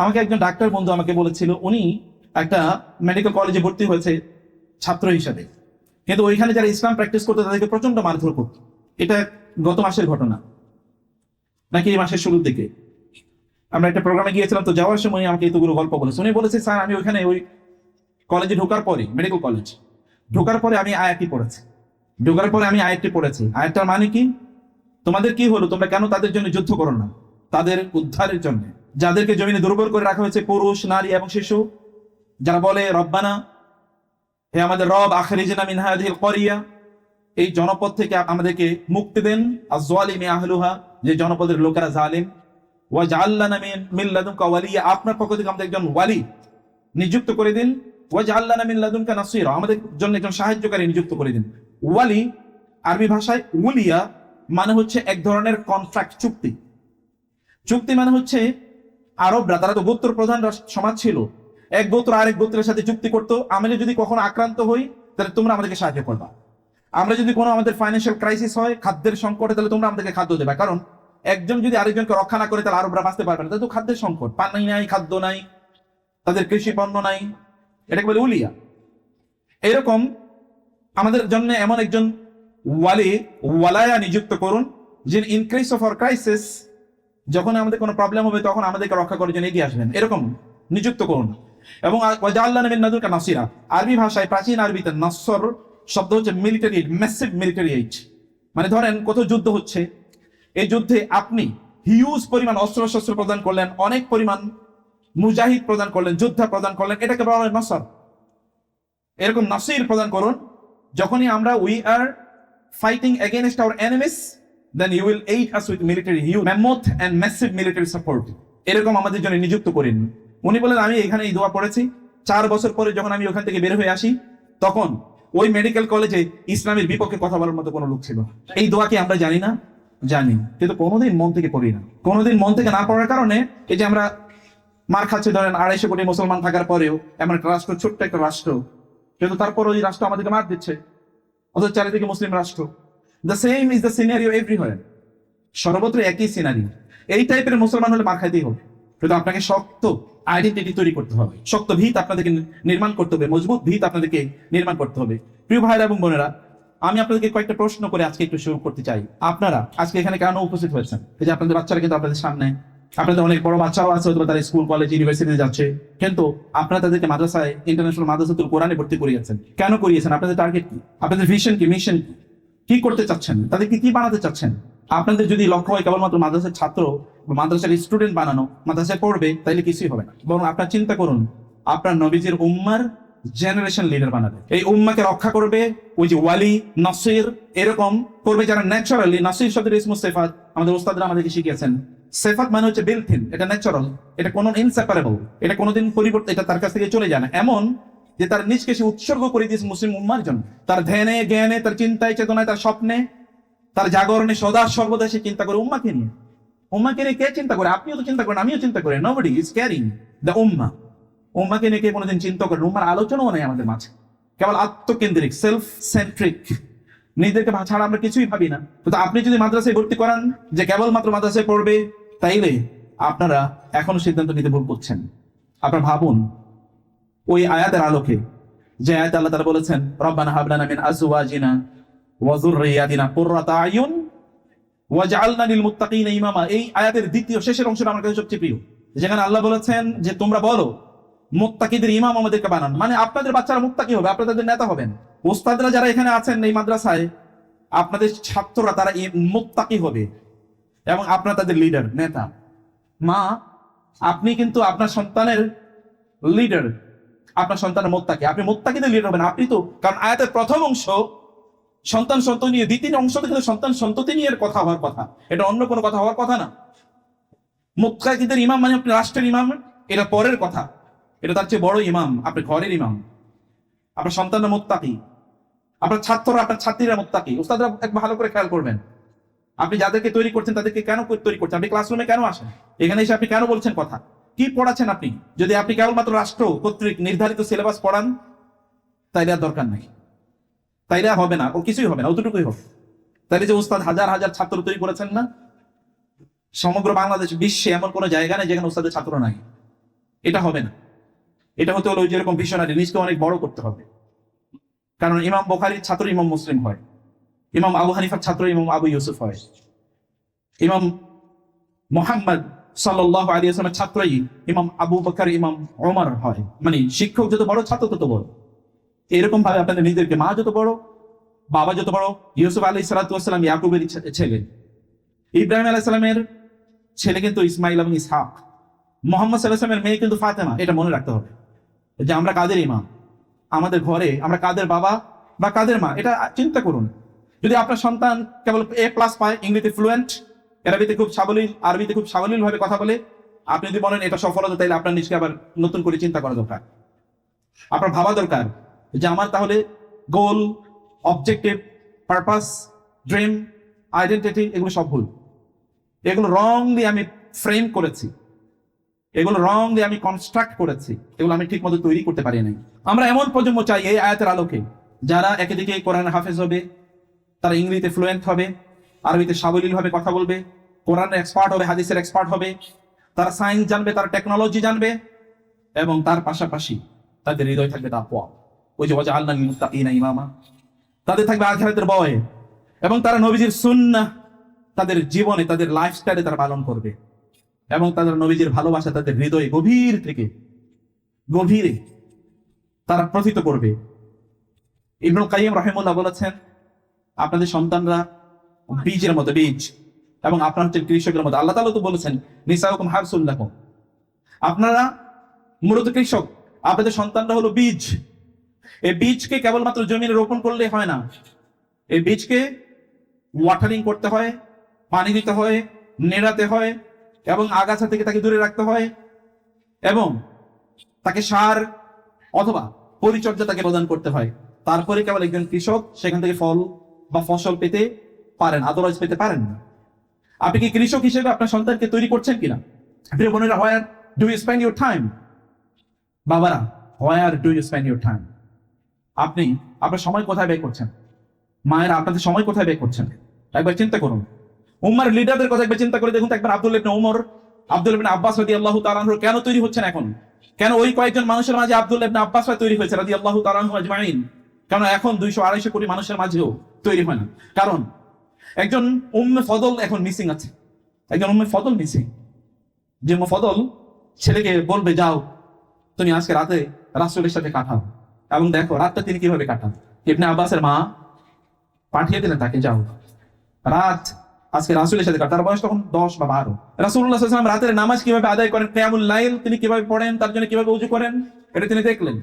আমাকে একজন ডাক্তার বন্ধু আমাকে বলেছিল, উনি একটা মেডিকেল কলেজে ভর্তি হয়েছে ছাত্র হিসাবে। কিন্তু ওইখানে যারা ইসলাম প্র্যাকটিস করতো, তাদেরকে প্রচণ্ড মারধর করত। এটা গত মাসের ঘটনা, নাকি এই মাসের শুরুর দিকে। আমরা একটা প্রোগ্রামে গিয়েছিলাম, তো যাওয়ার সময় আমাকে এতগুলো গল্প বলেছে। উনি বলেছে, স্যার, আমি ওইখানে ওই কলেজে ঢোকার পরে মেডিকেল কলেজ ঢোকার পরে আমি আয়াতটি পড়েছি। ঢোকার পরে আমি আয়াতটি পড়েছি। আয়াতটার মানে কি? তোমাদের কি হলো? তোমরা কেন তাদের জন্য যুদ্ধ করো না? তাদের উদ্ধারের জন্য। যাদেরকে জমিনে দুর্বল করে রাখা হয়েছে, পুরুষ, নারী এবং শিশু, যারা বলে, রব্বানা, হে আমাদের রব, আখরিজনা মিন হাদিহিল করিয়া। এই জনপদ থেকে আমাদেরকে মুক্তি দেন আজওয়ালিমি আহলুহা, যে জনপদের লোকেরা জালিম। ওয়া জাআল্লানা মিন মিন লাদুনকা ওয়ালিয়া, আপনার পক্ষ থেকে আমাদের একজন ওয়ালি নিযুক্ত করে দিন। ওয়া জাআল্লানা মিন লাদুনকা নাসীরা, আমাদের জন্য একজন সাহায্যকারী নিযুক্ত করে দিন। ওয়ালি আরবি ভাষায় উলিয়া মানে হচ্ছে এক ধরনের কন্ট্রাক্ট চুক্তি। চুক্তি মানে হচ্ছে আরবরা তারা তো গোত্র প্রধান সমাজ ছিল। এক গোত্র আরেক গোত্রের সাথে চুক্তি করতো আমরা যদি কখনো আক্রান্ত হই, তাহলে তোমরা আমাদেরকে সাহায্য করবা। আমরা যদি কোনো আমাদের ফাইন্যান্সিয়াল ক্রাইসিস হয়, খাদ্যের সংকটে, তাহলে তোমরা আমাদেরকে খাদ্য দেবে। কারণ একজন যদি আরেকজনকে রক্ষা না করে, তাহলে আরবরা বাঁচতে পারবে না। তাহলে তো খাদ্যের সংকট। পানি নাই, খাদ্য নাই, তাদের কৃষি পণ্য নাই। এটাকে বলে উলিয়া। এরকম আমাদের জন্য এমন একজন ওয়ালি, ওয়ালায়া নিযুক্ত করুন, যিনি ইন কেস অফ আর ক্রাইসিস যখন আমাদের কোনো প্রবলেম হবে, তখন আমাদেরকে রক্ষা করার জন্য এগিয়ে আসবেন। এরকম নিযুক্ত করুন। এবং ওয়াজাল্লাহ নাসিরা। আরবি ভাষায় প্রাচীন আরবিতে নসর শব্দ হচ্ছে মিলিটারি এইড মিলিটারি এইড মানে ধরেন কোথাও যুদ্ধ হচ্ছে। এই যুদ্ধে আপনি হিউজ পরিমাণ অস্ত্র শস্ত্র প্রদান করলেন, অনেক পরিমাণ মুজাহিদ প্রদান করলেন, যোদ্ধা প্রদান করলেন, এটাকে বলা হয় নসর। এরকম নাসির প্রদান করুন, যখনই আমরা we are fighting against our enemies then you will aid us with military huge mammoth and massive military support এরকম আমাদের জন্য নিযুক্ত করেন। উনি বলেন, আমি এখানে এই দোয়া পড়েছি। চার বছর পরে যখন আমি ওখান থেকে বের হয়ে আসি, তখন ওই মেডিকেল কলেজে ইসলামের বিপক্ষে কথা বলার মতো কোনো লোক ছিল। এই দোয়া কি আমরা জানি না? জানি। কিন্তু কোনোদিন মন থেকে পড়ি না। কোনোদিন মন থেকে না পড়ার কারণে এই যে আমরা মার খাচ্ছে, ধরেন আড়াইশো কোটি মুসলমান থাকার পরেও এমন একটা রাষ্ট্র, ছোট্ট একটা রাষ্ট্র। কিন্তু তারপর ওই রাষ্ট্র আমাদেরকে মার দিচ্ছে। অথচ চারিদিকে মুসলিম রাষ্ট্র। The same is the scenario everywhere সর্বত্র একই এই টাইপের মুসলমান হলে মার হবে। কিন্তু আপনাকে শক্ত আইডেন্টিটি তৈরি করতে হবে। শক্ত ভিত আপনাদেরকে নির্মাণ করতে হবে। মজবুত ভিত আপনাদেরকে নির্মাণ করতে হবে। প্রিয় ভাইরা এবং বোনেরা, আমি আপনাদেরকে কয়েকটা প্রশ্ন করে আজকে একটু শুরু করতে চাই। আপনারা আজকে এখানে কেন উপস্থিত হয়েছেন? যে আপনাদের বাচ্চারা কিন্তু আপনাদের সামনে, আপনাদের অনেক বড় বাচ্চাও আছে তারা স্কুল কলেজ ইউনিভার্সিটিতে যাচ্ছে। কিন্তু আপনারা তাদেরকে মাদ্রাসায় ইন্টারন্যাশনাল মাদ্রাসাতুল কোরআনে ভর্তি করিয়েছেন। কেন করিয়েছেন? আপনাদের টার্গেট কি? আপনাদের ভিশন কি? মিশন কি? কি করতে চাচ্ছেন? তাদেরকে কি বানাতে চাচ্ছেন? আপনাদের যদি লক্ষ্য হয়, কেবলমাত্র মাদ্রাসার ছাত্র মাদ্রাসার স্টুডেন্ট বানানো, মাদ্রাসায় পড়বে, তাইলে কিছুই হবে না। বরং আপনার চিন্তা করুন, আপনার নবীজির উম্মার জেনারেশন লিডার বানাবে। এই উম্মাকে রক্ষা করবে ওই যে ওয়ালি নসির, এরকম করবে যারা ন্যাচারালি নসির শব্দের ইসমু সেফাত, আমাদের ওস্তাদরা আমাদেরকে শিখিয়েছেন। সেফাত মানে হচ্ছে বিলথিন এটা ন্যাচারাল এটা কোনো ইনসেপারেবল এটা কোনোদিন পরিবর্তন, এটা তার কাছ থেকে চলে যায় না। এমন যে তার নিজকে সে উৎসর্গ করে দিয়েছে মুসলিম উম্মার জন্য। তার ধ্যানে, জ্ঞানে, তার চিন্তায়, চেতনায়, তার স্বপ্নে, তার জাগরণে সদা সর্বদা সে চিন্তা করে উম্মাকে নিয়ে। উম্মাকে নিয়ে কে চিন্তা করে? আপনিও তো চিন্তা করেন, আমিও চিন্তা করি। নোবডি ইজ ক্যারিং দ্য উম্মা। উম্মাকে নিয়ে কে কোনোদিন চিন্তা করেন উম্মার আলোচনাও নেই আমাদের মাঝে। কেবল আত্মকেন্দ্রিক সেলফ সেন্ট্রিক নিজেদেরকে ছাড়া আমরা কিছুই ভাবি না। কিন্তু আপনি যদি মাদ্রাসায় ভর্তি করান, যে কেবলমাত্র মাদ্রাসায় পড়বে, তাইলে আপনারা এখনও সিদ্ধান্ত নিতে ভুল করছেন। আপনারা ভাবুন ওই আয়াতের আলোকে। যে আয়াত আল্লাহ তাআলা বলেছেন, রব্বানা হাবলানা মিন আজওয়াজিনা ওয়া যুররিয়াতিনা কুররাতা আয়ুন ওয়াজআলনা লিল মুত্তাকিনা ইমামা। এই আয়াতের দ্বিতীয় শেষের অংশটা আমার কাছে সবচেয়ে প্রিয়। যেখানে আল্লাহ বলেছেন যে, তোমরা বলো, মুত্তাকিদের ইমাম আমাদেরকে বানান। মানে আপনাদের বাচ্চারা মুত্তাকি হবে আপনারা তাদের নেতা হবেন। ওস্তাদরা যারা এখানে আছেন এই মাদ্রাসায়, আপনাদের ছাত্ররা তারা মুত্তাকি হবে। এবং আপনারা তাদের লিডার নেতা। মা, আপনি কিন্তু আপনার সন্তানের লিডার আপনার সন্তানের মোত্তাকি। আপনি মোত্তাকিদের লিডার হবেন। আপনি তো কারণ আয়াতের প্রথম অংশ, সন্তান সন্ততি নিয়ে, দ্বিতীয় অংশ কিন্তু সন্তান সন্ততি নিয়ে কথা হওয়ার কথা। এটা অন্য কোনো কথা হওয়ার কথা না। মোত্তাকিদের ইমাম মানে আপনি রাষ্ট্রের ইমাম, এটা পরের কথা। এটা তার চেয়ে বড় ইমাম, আপনি ঘরের ইমাম। আপনার সন্তানরা মোত্তাকি। আপনার ছাত্ররা, আপনার ছাত্রীরা মোত্তাকি। ওস্তাদরা এক ভালো করে খেয়াল করবেন। আপনি যাদেরকে তৈরি করছেন, তাদেরকে কেন তৈরি করছেন? আপনি ক্লাসরুমে কেন আসেন? এখানে এসে আপনি কেন বলছেন কথা? কি পড়াচ্ছেন আপনি? যদি আপনি কেবলমাত্র রাষ্ট্র কর্তৃক নির্ধারিত সিলেবাস পড়ান, তাইলে আর দরকার নাই। তাইলে হবে না ও কিছুই হবে না, অতটুকুই হবে তাইলে যে উস্তাদ হাজার হাজার ছাত্র তৈরি করেছেন না, সমগ্র বাংলাদেশ বিশ্বে এমন কোনো জায়গা নেই যেখানে উস্তাদের ছাত্র নাই। এটা হবে না। এটা হতে হলো ওই যেরকম ভিশনারি নিজকে অনেক বড় করতে হবে। কারণ ইমাম বোখারির ছাত্র ইমাম মুসলিম হয়, ইমাম আবু হানিফার ছাত্র ইমাম আবু ইউসুফ হয়, ইমাম মোহাম্মদ সাল্লাহ আলী আসলামের ছাত্রই ইমাম আবু বকর, ইমাম ওমর হয়। মানে শিক্ষক যত বড়, ছাত্র তত বড়। এরকম ভাবে আপনাদের নিজেদেরকে মা যত বড়, বাবা যত বড়, ইউসুফ আলী সালাতাম ইয়াকুবের ছেলে। ইব্রাহিম আলাইসালামের ছেলে কিন্তু ইসমাইল এবং ইসহাক। মোহাম্মদ সাল্লাহামের মেয়ে কিন্তু ফাতেমা, এটা মনে রাখতে হবে। যে আমরা কাদের ইমাম? আমাদের ঘরে আমরা কাদের বাবা বা কাদের মা? এটা চিন্তা করুন। যদি আপনার সন্তান কেবল এ প্লাস পায়, ইংরেজিতে ফ্লুয়েন্ট আরবিতে খুব সাবলীল, আরবিতে খুব সাবলীল ভাবে কথা বলে। আপনি যদি বলেন এটা সফলতা, তাইলে আপনার নিজকে আবার নতুন করে চিন্তা করা দরকার। আপনার ভাবা দরকার যে আমার তাহলে goal objective purpose dream identity এগুলো সব ভুল। এগুলো রং দিয়ে আমি ফ্রেম করেছি। এগুলো রং দিয়ে আমি কনস্ট্রাক্ট করেছি। এগুলো আমি ঠিক মতো তৈরি করতে পারি নাই। আমরা এমন প্রজন্ম চাই এই আয়াতের আলোকে, যারা একদিকে কোরআন হাফেজ হবে, তারা ইংরেজিতে ফ্লুয়েন্ট হবে আরবিতে সাবলীল ভাবে কথা বলবে, কোরআনের এক্সপার্ট হবে, হাদিসের এক্সপার্ট হবে, তারা সায়েন্স জানবে, তারা টেকনোলজি জানবে, এবং তার পাশাপাশি তাদের হৃদয় থাকবে তাকওয়া। ওই যে ওয়াজা আল্লাহ মুত্তাকিনা ইমামা। তাদের থাকবে আখিরাতের ভয় এবং তারা নবীজির সুন্নাহ, তাদের জীবনে, তাদের লাইফস্টাইলে তারা পালন করবে, এবং তাদের নবীজির ভালোবাসা, তাদের হৃদয়ে গভীর থেকে, গভীরে তারা প্রথিত করবে। ইবনুল কাইম রহিমুল্লাহ বলেছেন, আপনাদের সন্তানরা বীজের মতো বীজ। এবং আপনার হচ্ছেন কৃষকের মতো আল্লাহ তাআলা তো বলেছেন নিসাউকুম হারসুল্লাকুম আপনারা মূলত কৃষক, আপনাদের সন্তানরা হলো বীজ। এই বীজকে কেবলমাত্র জমিনে রোপণ করলে হয় না। এই বীজকে ওয়াটারিং করতে হয়, পানি দিতে হয়, নেড়াতে হয়, এবং আগাছা থেকে তাকে দূরে রাখতে হয়, এবং তাকে সার অথবা পরিচর্যা তাকে প্রদান করতে হয়। তারপরে কেবল একজন কৃষক, সেখান থেকে ফল বা ফসল পেতে পারেন আদারওয়াইজ পেতে পারেন না। আপনি কি কৃষক হিসেবে আপনার সন্তানকে তৈরি করছেন কিনা? প্রিয় বোনেরা where do you spend your time বাবারা where do you spend your time আপনি আপনার সময় কোথায় ব্যয় করছেন? মায়েরা, আপনাদের সময় কোথায় ব্যয় করছেন? একবার চিন্তা করুন। উম্মার লিডারদের কথা একবার চিন্তা করে দেখুন একবার আব্দুল ইবনে উমর, আব্দুল ইবনে আব্বাস রাদিয়াল্লাহু তাআলা আনহু কেন তৈরি হচ্ছেন এখন? কেন ওই কয়েকজন মানুষের মাঝে আব্দুল ইবনে আব্বাস ভাই তৈরি হয়েছে রাদিয়াল্লাহু তাআলা আনহু আজমাইন? কেন এখন দুইশো আড়াইশো কোটি মানুষের মাঝেও তৈরি হয় না। কারণ একজন উম্মে ফদল এখন মিসিং আছে। একজন উম্মে ফদল মিসিং যে ফদল ছেলেকে বলবে, যাও, তুমি আজকে রাতে রাসূলের সাথে কাটাও। এবং দেখো, রাতটা তিনি কীভাবে কাটান? ইবনে আব্বাসের মা পাঠিয়ে দিলেন তাকে, যাও। রাত আজকে রাসুলের সাথে কাটান। তার বয়স তখন দশ বা বারো। রাসুল্লাহ সাল্লাম রাতের নামাজ কীভাবে আদায় করেন? কেয়ামুল লাইল তিনি কীভাবে পড়েন? তার জন্য কীভাবে উজু করেন? এটা তিনি দেখলেন।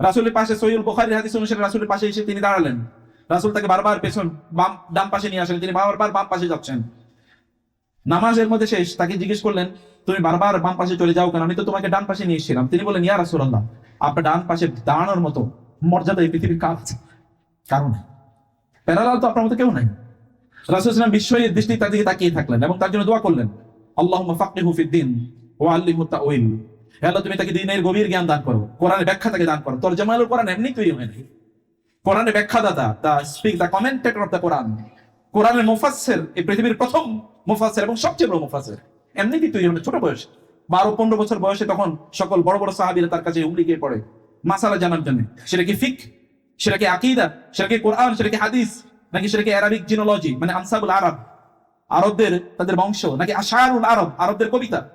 রাসুলের পাশে সৈয়ুল বুখারীর হাদিস অনুসারে রাসুলের পাশে এসে তিনি দাঁড়ালেন। রাসুল তাকে বারবার পেছন বাম, ডান পাশে নিয়ে আসেন। তিনি বারবার বাম পাশে যাচ্ছেন। নামাজের মধ্যে শেষ। তাকে জিজ্ঞেস করলেন, তুমি বারবার বাম পাশে চলে যাও কেন? আমি তো তোমাকে ডান পাশে নিয়ে এসেছিলাম। তিনি বলেন ইয়া রাসুল্লাহ আপনার ডান পাশে দাঁড়ানোর মতো মর্যাদা এই পৃথিবীর আছে? কারণ প্যারালাল তো আপনার মতো কেউ নাই। রাসুলাম বিস্ময়ের দৃষ্টি তার দিকে তাকিয়ে থাকলেন এবং তার জন্য দোয়া করলেন আল্লাহ ফাকিহু ফিদ্দিন ও আল্লিহু তাউইল হে আল্লাহ, তুমি তাকে দিনের গভীর জ্ঞান দান করো, কোরআনের ব্যাখ্যা তাকে দান করো। তোর জামালুল কোরআন এমনি তৈরি হয় কোরআনের ব্যাখ্যাদাতা, the speak the commentator of the Quran. কোরআনের মুফাসসির, এই পৃথিবীর প্রথম মুফাসসির এবং সবচেয়ে বড় মুফাসসির। এমনিতেই হলো ছোট বয়স। বারো, পনেরো বছর বয়সে তখন সকল বড় বড় সাহাবীরা তার কাছে উমরি গিয়ে পড়ে। মাসালা জানার জন্য। সেটা কি ফিক? সেটা কি আকিদা? সেটা কি কোরআন? সেটা কি হাদিস? নাকি সেটা কি অ্যারাবিক জিনোলজি? মানে আনসাবুল আরব। আরবদের, তাদের বংশ। নাকি আশারুল আরব, আরবদের কবিতা।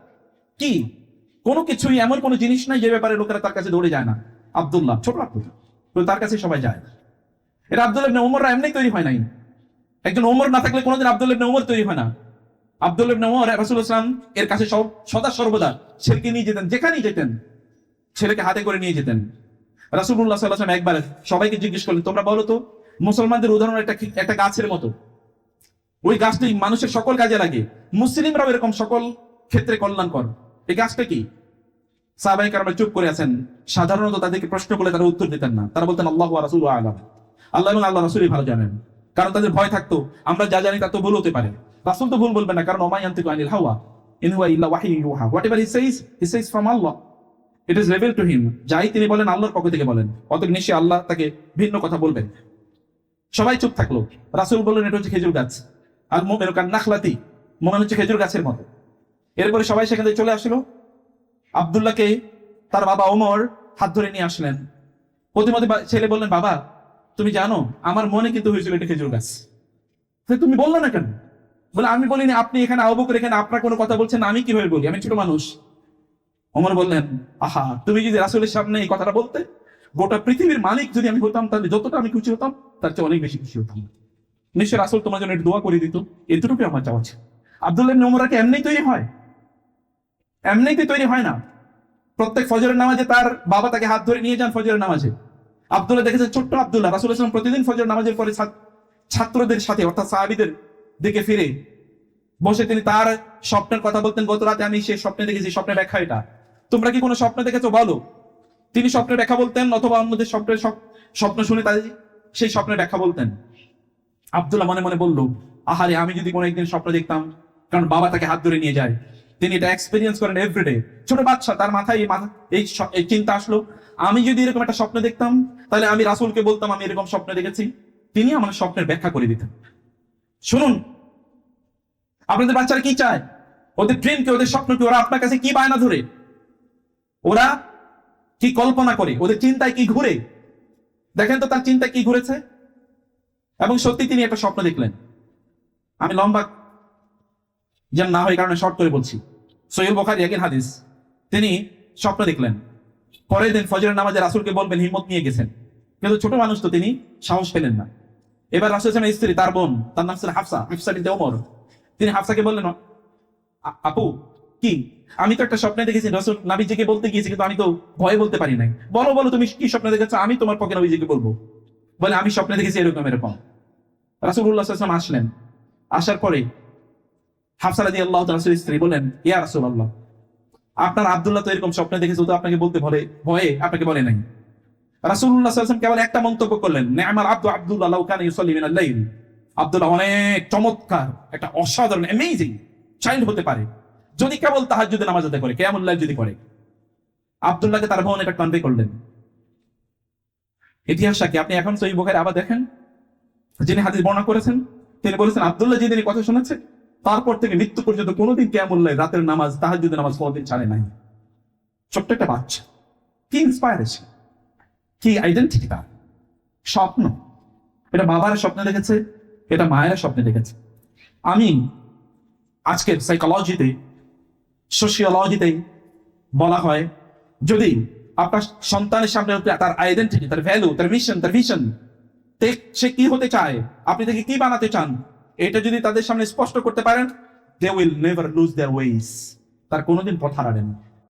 কি? কোনো কিছুই এমন কোনো জিনিস নাই যে ব্যাপারে লোকেরা তার কাছে দৌড়ে যায় না। আব্দুল্লাহ, ছোট আব্দুল্লাহ। তো তার কাছে সবাই যায়। এটা আব্দুল্লাহ ইবনে উমররা এমনি তৈরি হয় নাই। একজন ওমর না থাকলে কোনোদিন আব্দুল ইবনে উমর তৈরি হয় না। আব্দুল ইবনে উমর রাসূল ইসলাম এর কাছে সদা সর্বদা ছেলেকে নিয়ে যেতেন, যেখানেই যেতেন, ছেলেকে হাতে করে নিয়ে যেতেন। রাসূলুল্লাহ সাল্লাল্লাহু আলাইহি একবার সবাইকে জিজ্ঞেস করলেন, তোমরা বলো তো, মুসলমানদের উদাহরণ একটা একটা গাছের মতো? ওই গাছটি মানুষের সকল কাজে লাগে। মুসলিমরাও এরকম সকল ক্ষেত্রে কল্যাণকর। এই গাছটা কি? সাহাবাই কারণে চুপ করে আছেন। সাধারণত তাদেরকে প্রশ্ন করলে তারা উত্তর দিতেন না। তারা বলতেন, আল্লাহ রাসুল আলম। আল্লাহ এবং আল্লাহ রাসুলই ভালো জানেন। কারণ তাদের ভয় থাকতো, আমরা যা জানি তা তো ভুল হতে পারে। রাসুল তো ভুল বলবেন না, কারণ ওমায়ান্তিকু আনিল হাওয়া, ইন হুয়া ইল্লা ওয়াহি ইউহা। Whatever he says he says from Allah it is reveal to him যাই তিনি বলেন, আল্লাহর পক্ষ থেকে বলেন। অতএব আল্লাহ তাকে ভিন্ন কথা বলবেন। সবাই চুপ থাকল। রাসুল বললেন, এটা হচ্ছে খেজুর গাছ। আর মোমের কান নাখলাতি। মনে হচ্ছে খেজুর গাছের মতো। এরপরে সবাই সেখান থেকে চলে আসলো। আবদুল্লাহকে তার বাবা ওমর হাত ধরে নিয়ে আসলেন। প্রতিমধ্যে ছেলে বললেন, বাবা তুমি জানো, আমার মনে কিন্তু হয়েছিল এটা খেজুর গাছ। তুমি বলল না কেন? বলে, আমি বলিনি, আপনি এখানে আবুকর এখানে আপনার কোনো কথা বলছেন, আমি কীভাবে বলি? আমি ছোট মানুষ। অমর বললেন, আহা, তুমি যদি রাসুলের সামনে এই কথাটা বলতে, গোটা পৃথিবীর মালিক যদি আমি হতাম, তাহলে যতটা আমি খুশি হতাম, তার চেয়ে অনেক বেশি খুশি হতাম। নিশ্চয় রাসুল তোমার জন্য একটু দোয়া করে দিত এতটুকু আমার চাওয়া ছিল। আব্দুল্লাহ নোমরা কি এমনি তৈরি হয়। এমনিতে তৈরি হয় না। প্রত্যেক ফজরের নামাজে তার বাবা তাকে হাত ধরে নিয়ে যান ফজরের নামাজে। আব্দুল্লাহ দেখেছেন, ছোট্ট আব্দুল্লাহ, রাসুল ইসলাম প্রতিদিন ফজরের নামাজের পরে ছাত্রদের সাথে, অর্থাৎ সাহাবিদের দিকে ফিরে বসে তিনি তার স্বপ্নের কথা বলতেন, গত রাতে আমি সেই স্বপ্নে দেখেছি, স্বপ্নের ব্যাখ্যা এটা। তোমরা কি কোনো স্বপ্ন দেখেছ, বলো? তিনি স্বপ্নের ব্যাখ্যা বলতেন অথবা অন্যদের স্বপ্নের স্বপ্ন শুনে তাদের সেই স্বপ্নের ব্যাখ্যা বলতেন? আব্দুল্লাহ মনে মনে বলল, আহারে, আমি যদি কোনো একদিন স্বপ্ন দেখতাম, কারণ বাবা তাকে হাত ধরে নিয়ে যায়। তিনি এটা এক্সপিরিয়েন্স করেন এভরিডে ছোট বাচ্চা, তার মাথায় এই মাথা এই এই চিন্তা আসলো। আমি যদি এরকম একটা স্বপ্ন দেখতাম, তাহলে আমি রাসুলকে বলতাম, আমি এরকম স্বপ্ন দেখেছি। তিনি আমার স্বপ্নের ব্যাখ্যা করে দিতেন। শুনুন, আপনাদের বাচ্চারা কি চায়? ওদের ড্রিম কি, ওদের স্বপ্ন কি? ওরা আপনার কাছে কি বায়না ধরে? ওরা কি কল্পনা করে? ওদের চিন্তায় কি ঘুরে? দেখেন তো তার চিন্তায় কি ঘুরেছে? এবং সত্যি তিনি একটা স্বপ্ন দেখলেন। আমি লম্বা যেন না হয় কারণে শর্ট করে বলছি। সৈয়দ বখারি একই হাদিস। তিনি স্বপ্ন দেখলেন। পরের দিন ফজরের নামাজে রাসুলকে বলবেন, হিম্মত নিয়ে গেছেন। কিন্তু ছোট মানুষ তো তিনি সাহস পেলেন না। এবার রাসুল ইসলামের স্ত্রী, তার বোন, তার নাম ছিল হাফসা হাফসা বিনতে ওমর তিনি হাফসাকে বললেন আপু, কি? আমি তো একটা স্বপ্নে দেখেছি, রসুল নাবিজিকে বলতে গিয়েছি, কিন্তু আমি তো ভয়ে বলতে পারি নাই। বলো বলো, তুমি কি স্বপ্নে দেখেছ? আমি তোমার পক্ষে নবীজিকে বলব। বলে, আমি স্বপ্নে দেখেছি এরকম এরকম। রাসুল্লাহ সাল্লাম আসলেন। আসার পরে হাফসা রাজি আল্লাহ রাসুল স্ত্রী বলেন, ইয়া রাসুল আল্লাহ আপনার আব্দুল্লাহ তো এরকম স্বপ্নে দেখেছে তো আপনাকে বলতে ভরে ভয়ে আপনাকে বলে নাই। রাসুল্লাহ সাল্লাম কেবল একটা মন্তব্য করলেন আমার আব্দু আব্দুল্লাহ কান ইউসাল্লি মিনাল আব্দুল্লাহ অনেক চমৎকার, একটা অসাধারণ অ্যামেজিং চাইল্ড হতে পারে। যদি কেবল তাহার যদি নামাজ আদায় করে কেমন লাইফ যদি করে। আব্দুল্লাহকে তার বোন এটা কনভে করলেন। ইতিহাসটা কি আপনি এখন সহি বুখারী আবার দেখেন? যিনি হাদিস বর্ণনা করেছেন, তিনি বলেছেন, আবদুল্লাহ যেদিন কথা শুনেছে তারপর থেকে মৃত্যু পর্যন্ত কোনোদিন কেমন রাতের নামাজ তাহার যদি নামাজ কোনোদিন ছাড়ে নাই। ছোট্ট একটা বাচ্চা। কি ইন্সপায়ারেশন কি আইডেন্টিটি তার? স্বপ্ন। এটা বাবার স্বপ্নে দেখেছে, এটা মায়ের স্বপ্নে দেখেছে। আমি আজকের সাইকোলজিতে সোশিওলজিতে বলা হয়, যদি আপনার সন্তানের সামনে তার আইডেন্টিটি তার ভ্যালু তার মিশন তার ভিশন সে কি হতে চায়, আপনি তাকে কি বানাতে চান এটা যদি তাদের সামনে স্পষ্ট করতে পারেন they will never lose their ways তার কোনোদিন পথ হারাবেন।